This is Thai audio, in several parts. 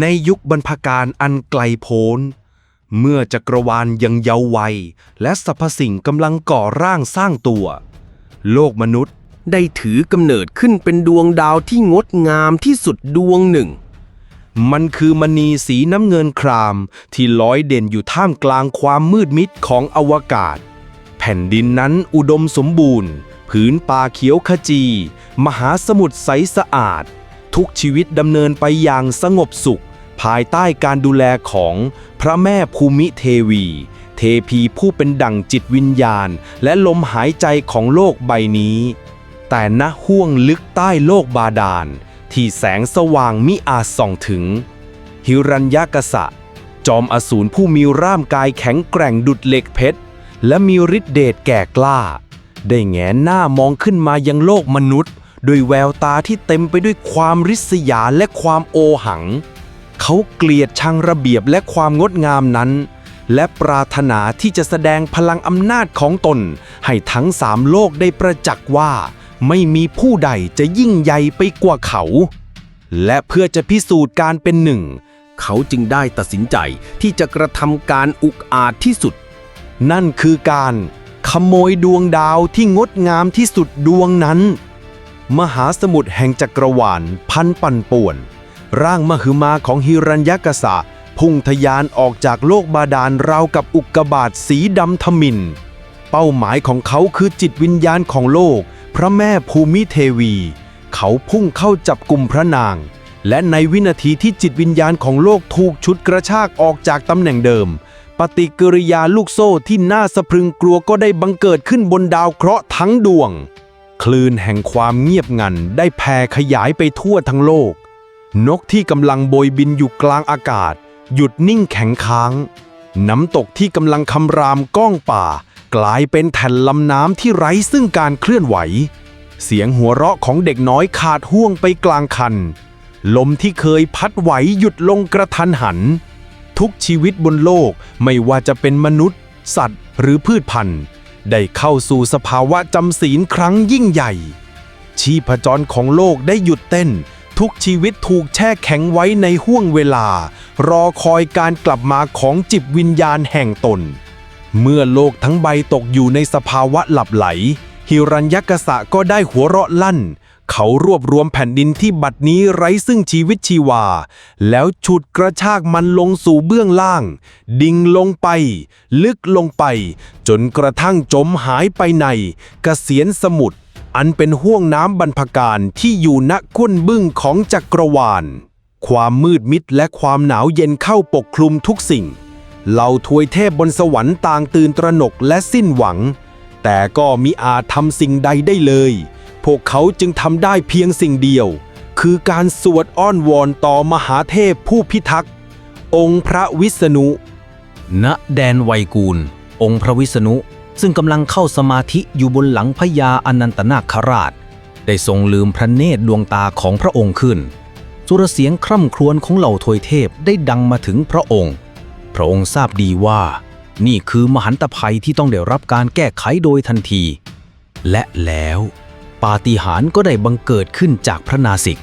ในยุคบรรพการอันไกลโพ้น เมื่อจักรวาลยังเยาว์วัย และสรรพสิ่งกำลังก่อร่างสร้างตัว โลกมนุษย์ได้ถือกำเนิดขึ้นเป็นดวงดาวที่งดงามที่สุดดวงหนึ่ง มันคือมณีสีน้ำเงินครามที่ลอยเด่นอยู่ท่ามกลางความมืดมิดของอวกาศ แผ่นดินนั้นอุดมสมบูรณ์ ผืนป่าเขียวขจี มหาสมุทรใสสะอาด ทุกชีวิตดำเนินไปอย่างสงบสุข ภายใต้การดูแลของพระแม่ภูมิเทวี เทพีผู้เป็นดั่งจิตวิญญาณ และลมหายใจของโลกใบนี้ แต่ณห้วงลึกใต้โลกบาดาล ที่แสงสว่างมิอาจส่องถึง หิรัญยกษะ จอมอสูรผู้มีร่างกายแข็งแกร่งดุดเหล็กเพชร และมีฤทธิเดชแก่กล้า ได้แงนหน้ามองขึ้นมายังโลกมนุษย์ ด้วยแววตาที่เต็มไปด้วยความริษยาและความโอหัง เขาเกลียดชังระเบียบและความงดงามนั้น และปรารถนาที่จะแสดงพลังอำนาจของตน ให้ทั้งสามโลกได้ประจักษ์ว่า ไม่มีผู้ใดจะยิ่งใหญ่ไปกว่าเขา และเพื่อจะพิสูจน์การเป็นหนึ่ง เขาจึงได้ตัดสินใจที่จะกระทำการอุกอาจที่สุด นั่นคือการขโมยดวงดาวที่งดงามที่สุดดวงนั้น มหาสมุทรแห่งจักรวาลพันปั่นป่วน ร่างมหึมาของฮิรัญยกษะพุ่งทะยานออกจากโลกบาดาลราวกับอุกกาบาตสีดำทมิน เป้าหมายของเขาคือจิตวิญญาณของโลก พระแม่ภูมิเทวี เขาพุ่งเข้าจับกลุ่มพระนาง และในวินาทีที่จิตวิญญาณของโลกถูกชุดกระชากออกจากตำแหน่งเดิม ปฏิกิริยาลูกโซ่ที่น่าสะพรึงกลัวก็ได้บังเกิดขึ้นบนดาวเคราะห์ทั้งดวง คลื่นแห่งความเงียบงันได้แผ่ขยายไปทั่วทั้งโลก นกที่กำลังโบยบินอยู่กลางอากาศ หยุดนิ่งแข็งค้าง น้ำตกที่กำลังคำรามก้องป่า กลายเป็นแผ่นลำน้ำที่ไร้ซึ่งการเคลื่อนไหว เสียงหัวเราะของเด็กน้อยขาดห่วงไปกลางคัน ลมที่เคยพัดไหวหยุดลงกระทันหัน ทุกชีวิตบนโลกไม่ว่าจะเป็นมนุษย์ สัตว์ หรือพืชพันธุ์ ได้เข้าสู่สภาวะจำศีลครั้งยิ่งใหญ่ ชีพจรของโลกได้หยุดเต้น ทุกชีวิตถูกแช่แข็งไว้ในห้วงเวลา รอคอยการกลับมาของจิตวิญญาณแห่งตน เมื่อโลกทั้งใบตกอยู่ในสภาวะหลับไหลฮิรัญยกษะก็ได้หัวเราะลั่น เขารวบรวมแผ่นดินที่บัดนี้ไร้ซึ่งชีวิตชีวา แล้วฉุดกระชากมันลงสู่เบื้องล่าง ดิ่งลงไป ลึกลงไป จนกระทั่งจมหายไปในกเกษียนสมุทรอันเป็นห้วงน้ำบรรพการที่อยู่ณก้นบึ้งของจักรวาล ความมืดมิดและความหนาวเย็นเข้าปกคลุมทุกสิ่ง เหล่าทวยเทพบนสวรรค์ต่างตื่นตระหนกและสิ้นหวัง แต่ก็มิอาจทำสิ่งใดได้เลย พวกเขาจึงทำได้เพียงสิ่งเดียว คือการสวดอ้อนวอนต่อมหาเทพผู้พิทักษ์ องค์พระวิษณุ ณแดนไวยกูล องค์พระวิษณุ ซึ่งกำลังเข้าสมาธิอยู่บนหลังพญาอนันตนาคราช ได้ทรงลืมพระเนตรดวงตาของพระองค์ขึ้น สุรเสียงคร่ำครวญของเหล่าทวยเทพได้ดังมาถึงพระองค์ พระองค์ทราบดีว่า นี่คือมหันตภัยที่ต้องได้รับการแก้ไขโดยทันที และแล้ว ปาฏิหาริย์ก็ได้บังเกิดขึ้นจากพระนาสิก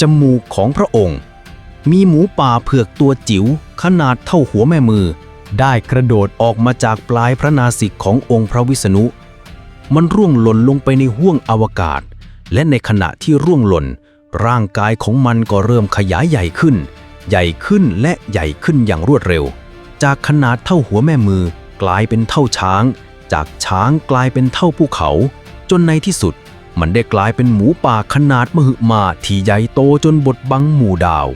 จมูกของพระองค์ มีหมูป่าเผือกตัวจิ๋วขนาดเท่าหัวแม่มือ ได้กระโดดออกมาจากปลายพระนาสิกขององค์พระวิษณุ มันร่วงหล่นลงไปในห้วงอวกาศ และในขณะที่ร่วงหล่น ร่างกายของมันก็เริ่มขยายใหญ่ขึ้น ใหญ่ขึ้นและใหญ่ขึ้นอย่างรวดเร็ว จากขนาดเท่าหัวแม่มือ กลายเป็นเท่าช้าง จากช้างกลายเป็นเท่าภูเขา จนในที่สุด มันได้กลายเป็นหมูป่าขนาดมหึมาที่ใหญ่โตจนบดบังหมู่ดาว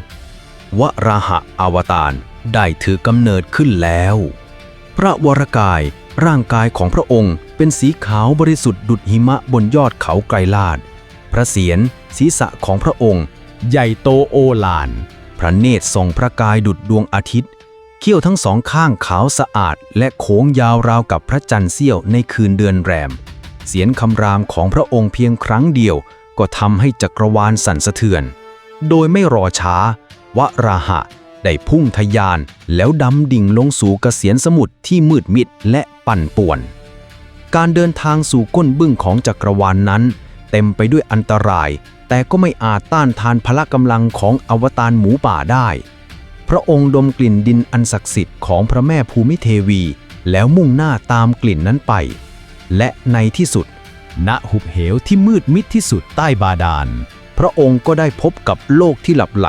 วราหะอวตารได้ถือกำเนิดขึ้นแล้ว พระวรกายร่างกายของพระองค์เป็นสีขาวบริสุทธิ์ดุจหิมะบนยอดเขาไกรลาด พระเศียรศีรษะของพระองค์ ใหญ่โตโอฬารพระเนตรทรงพระกายดุจดวงอาทิตย์เขี้ยวทั้งสองข้างขาวสะอาด และโค้งยาวราวกับพระจันทร์เสี้ยวในคืนเดือนแรม เสียงคำรามของพระองค์เพียงครั้งเดียว ก็ทำให้จักรวาลสั่นสะเทือน โดยไม่รอช้า วราหะได้พุ่งทะยานแล้วดำดิ่งลงสู่กเกษียนสมุทรที่มืดมิดและปั่นป่วน การเดินทางสู่ก้นบึ้งของจักรวาลนนั้น เต็มไปด้วยอันตราย แต่ก็ไม่อาจต้านทานพละกำลังของอวตารหมูป่าได้ พระองค์ดมกลิ่นดินอันศักดิ์สิทธิ์ของพระแม่ภูมิเทวี แล้วมุ่งหน้าตามกลิ่นนั้นไป และในที่สุด ณหุบเหวที่มืดมิดที่สุดใต้บาดาล พระองค์ก็ได้พบกับโลกที่หลับไหล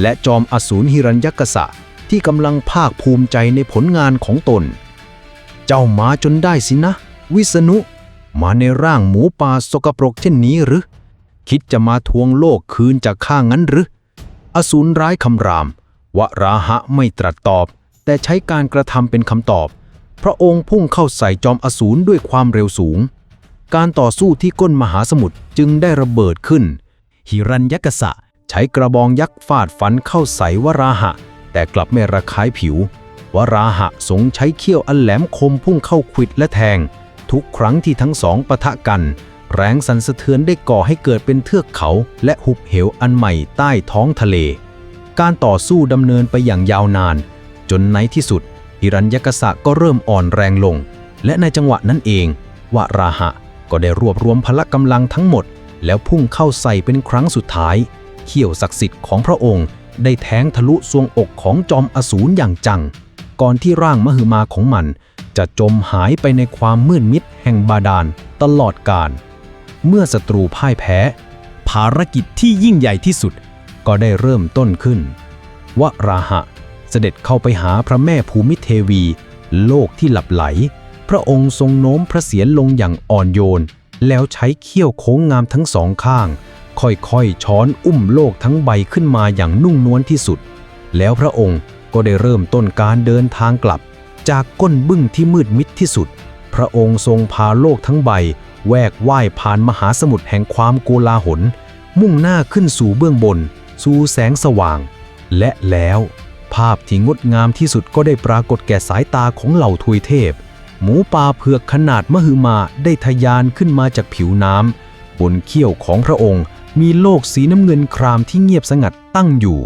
และจอมอสูรหิรัญยกษะที่กำลังภาคภูมิใจในผลงานของตน เจ้ามาจนได้สินะ วิษณุ มาในร่างหมูป่าสกปรกเช่นนี้หรือ คิดจะมาทวงโลกคืนจากข้างั้นหรือ อสูรร้ายคำราม วราหะไม่ตรัสตอบ แต่ใช้การกระทำเป็นคำตอบ พระองค์พุ่งเข้าใส่จอมอสูรด้วยความเร็วสูง การต่อสู้ที่ก้นมหาสมุทรจึงได้ระเบิดขึ้น หิรัญยกษะใช้กระบองยักษ์ฟาดฟันเข้าใส่วราหะ แต่กลับไม่ระคายผิว วราหะทรงใช้เขี้ยวอันแหลมคมพุ่งเข้าขวิดและแทง ทุกครั้งที่ทั้งสองปะทะกัน แรงสั่นสะเทือนได้ก่อให้เกิดเป็นเทือกเขาและหุบเหวอันใหม่ใต้ท้องทะเล การต่อสู้ดำเนินไปอย่างยาวนาน จนในที่สุด หิรัญยกษะก็เริ่มอ่อนแรงลง และในจังหวะนั้นเองวราหะก็ได้รวบรวมพละกำลังทั้งหมด แล้วพุ่งเข้าใส่เป็นครั้งสุดท้าย เขี้ยวศักดิ์สิทธิ์ของพระองค์ ได้แทงทะลุทรวงอกของจอมอสูรอย่างจัง ก่อนที่ร่างมหึมาของมัน จะจมหายไปในความมืดมิดแห่งบาดาลตลอดกาลเมื่อศัตรูพ่ายแพ้ ภารกิจที่ยิ่งใหญ่ที่สุด ก็ได้เริ่มต้นขึ้นวราหะ เสด็จเข้าไปหาพระแม่ภูมิเทวี โลกที่หลับไหล พระองค์ทรงโน้มพระเศียรลงอย่างอ่อนโยน แล้วใช้เขี้ยวโค้งงามทั้งสองข้าง ค่อยๆ ช้อนอุ้มโลกทั้งใบขึ้นมาอย่างนุ่มนวลที่สุด แล้วพระองค์ก็ได้เริ่มต้นการเดินทางกลับ จากก้นบึ้งที่มืดมิดที่สุด พระองค์ทรงพาโลกทั้งใบ แวกว่ายผ่านมหาสมุทรแห่งความโกลาหล มุ่งหน้าขึ้นสู่เบื้องบน สู่แสงสว่าง และแล้ว ภาพที่งดงามที่สุดก็ได้ปรากฏแก่สายตาของเหล่าทวยเทพ หมูป่าเผือกขนาดมหึมาได้ทะยานขึ้นมาจากผิวน้ำบนเขี้ยวของพระองค์ มีโลกสีน้ำเงินครามที่เงียบสงัดตั้งอยู่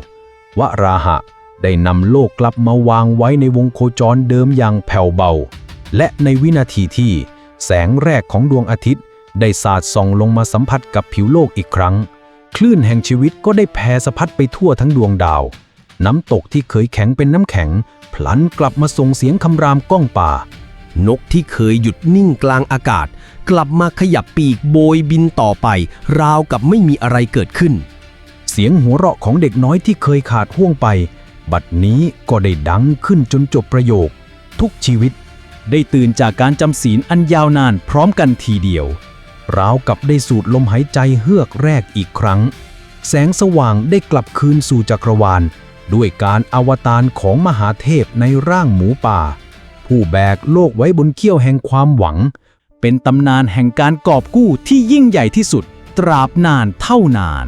วราหะได้นำโลกกลับมาวางไว้ในวงโคจรเดิมอย่างแผ่วเบา และในวินาทีที่ แสงแรกของดวงอาทิตย์ ได้สาดส่องลงมาสัมผัสกับผิวโลกอีกครั้ง คลื่นแห่งชีวิตก็ได้แผ่สะพัดไปทั่วทั้งดวงดาว น้ำตกที่เคยแข็งเป็นน้ำแข็ง พลันกลับมาส่งเสียงคำรามก้องป่า นกที่เคยหยุดนิ่งกลางอากาศ กลับมาขยับปีกโบยบินต่อไป ราวกับไม่มีอะไรเกิดขึ้น เสียงหัวเราะของเด็กน้อยที่เคยขาดห่วงไป บัดนี้ก็ได้ดังขึ้นจนจบประโยค ทุกชีวิต ได้ตื่นจากการจำศีลอันยาวนานพร้อมกันทีเดียวราวกับได้สูดลมหายใจเฮือกแรกอีกครั้ง แสงสว่างได้กลับคืนสู่จักรวาล ด้วยการอวตารของมหาเทพในร่างหมูป่า ผู้แบกโลกไว้บนเขี้ยวแห่งความหวัง เป็นตำนานแห่งการกอบกู้ที่ยิ่งใหญ่ที่สุด ตราบนานเท่านาน